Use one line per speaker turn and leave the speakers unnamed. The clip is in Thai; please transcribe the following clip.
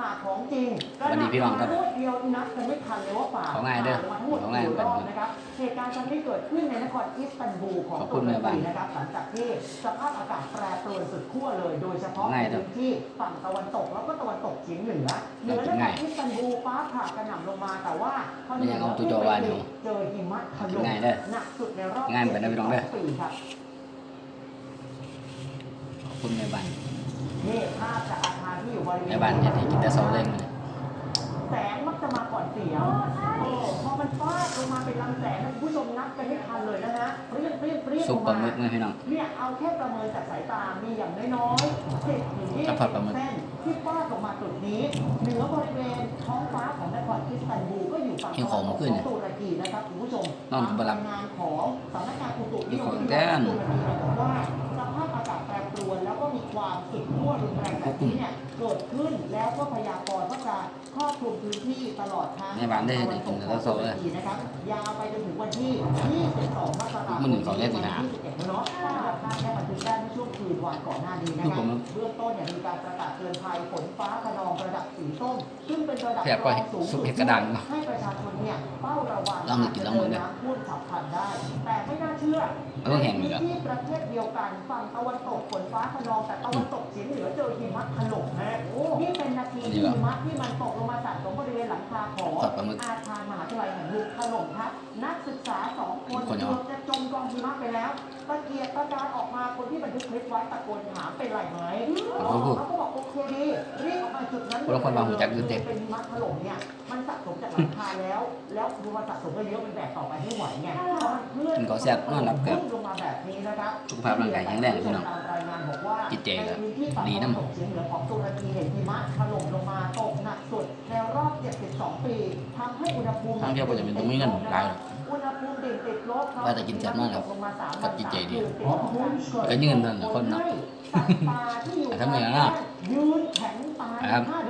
ผ่าของจริง
วันนี้พี่น้องครับ
รวดเดียวนับกันไม่ทันเลยว่าฝ่า
ของง่ายเด้อ
ผ่ลงมาทั้งหมด
ของง่าย
กี่
เป็น
รอบนะครับเหตุการณ์ครั้งนี้เกิดขึ้นในนครอิสตันบูลของ
ขอบคุณแม่บ้าน
ตุรกีนะครับหลังจากที่สภาพอากาศแปรปรวนสุดขั้วเลย โดยเฉพาะ
ง่ายเด้อ
พื้นที่ฝั่งตะวันตกแล้วก็ตะวันตกเฉียงเหนือเหนือนค
ง่ารย
อิสตันบูลฟ้าผ่ากระหน่ำลงมาแต่ว่าพอเห
ไม่
นื
อยาก
อ
เอาตัวจอวานอยู่
เจอหิมะถล่ม
ง่ายเด้อ
หนักสุดในรอบ
ง่ายเหมือนกันนะพี่น้องเด้อ
ปีครับ
ขอบคุณแม่บ้าน
นี่ภาพจา กอาคารที่อยู่บริเวณ
แม่บ้านจะได้กินแต่เสาเร่งเลย
แสงมักจะมาก่อนเสียงโอ้พอมันฟาดลงมาเป็นลำแสงนะคุณผู้ชมนับกันไม่ทันเลยนะฮะเปรี้ยงเปรี้ยงเปรี้ยง
ซุปปลาหมึก
ล
ไหมพี่น้อง
เนี่ยเอาแค่ประเมินจากสายตา มีอย่างน้อยๆสิบถึงยี่
สั
สิ
มผัสปลาหมึก
เส้นที่ฟาดลงมาจุดนี้เหนือบริเวณท้องฟ้าของนครอิสตันบูลก็อยู่ฝั่ง
เห็นของเมื่อคืนเนี่ย
ตุรกีนะครับคุณผู้ชม
นอนบนหลั
ตางมรายงานของสำนักงานอุตุนิยม
มีของ
วิท
แท้
ยานตุรกีบอกว่าสภาพอากาศแปรปรวนแล้วก็มีความสุดขั้วรุนแรงแบบนี้เนี่ย เกิดขึ้นแล้วก็พยากรณ์ว่าจะครอบคลุมพื้นที่ตลอดทาง
ในบ้านได้ได้กินแต่ละโซ่เลย
นะครับยาวไปจนถึงวันที่22มกราคม
มื้อหนึ่งเขาเรียกสินะ
วันที่11แล้วเนาะภาพภาพแค่บันทึกได้เมื่อช่วงคืนวันก่อนหน้านี้นะ
ลู
ค
ก
รั
ผม
บเบื้องต้นเนี่ยมีการประกาศเตือนภัยฝนฟ้าคะนองระดับสีส้มซึ่งเป็นระดับ
แซ่บกว่า
สูง
ซุปเห็ดกระดัง
ให้ประชาชนเนี่ยเฝ้าระวัง
ลองดูกินลองดูเนี่ย
น้ำท่วมฉับพลันได้แต่ ไม่น่าเชื่อ
มันต้องแห้งอยู่
ใน
แล้ว
พื้นที่ประเทศเดียวกันฝั่งตะวันตกฝนฟ้าคะนองแต่ตะวันตกเฉียงเหนือเจอหิมะถล่มนะนี่เป็นนาที
นี่
ที่
เหรอ
หิมะที่มันตกลงมาสะสมบริเวณหลังคาของ
ทอดปลาหมึก
อาคารมหาวิทยาลัยแห่งหนึ่งถล่มทับนักศึกษาสองคน
คนเหร
เกื
อ
อบจะจมกองหิมะไปแล้วตะเกียกตะการออกมาคนที่บันทึกคลิปไว้ตะโกนถามเป็นไรไหม
โอ้โห
เขาก็ บอกโอเคดีรีบออกมาจุดนั้น
คนละคนบางหูจักอยู่เต็ม
เป็นหิมะถล่มเนี่ยมันสะสมจากหลังคาแล้ว แล้วดูมันสะสมไปเยอะมันแบกต่อไปไม่ไหวไงพอมันเคลื่อน
มันก็แซ่บนอนหลับเกือบ
ลงมาแบบนี้นะครับ
สุขภาพร่างกายแข็งแรงพี่น้อง
ตามรายงานบอกว่า
จิตใจก็
ในพื้นที่ฝั่ง
ดี
ตะ
นำ
วันตกเฉียงเหนือของตุรกีเห็นหิมะถล่มลงมาตกหนักสุดในรอบ 72 ปีทำให้อุณหภูมิ
ทางเที่ยวก็จะเป็นตรงนี้กันหลาย
อุณหภูมิดิ่งติดลบ
ว่าแต่กินแซ่บมากครับ
ลงมาสาม
กับจิตใจดี
วันสามคืน
ก็ยืนนั่นแหละคนเนาะ
สัตว์ป่าที่อยู่
แต่ถ้าไม่อย่างนั้นอะ
ยืนแข็งตาย
ครับ
ท่าเดินแบบนี้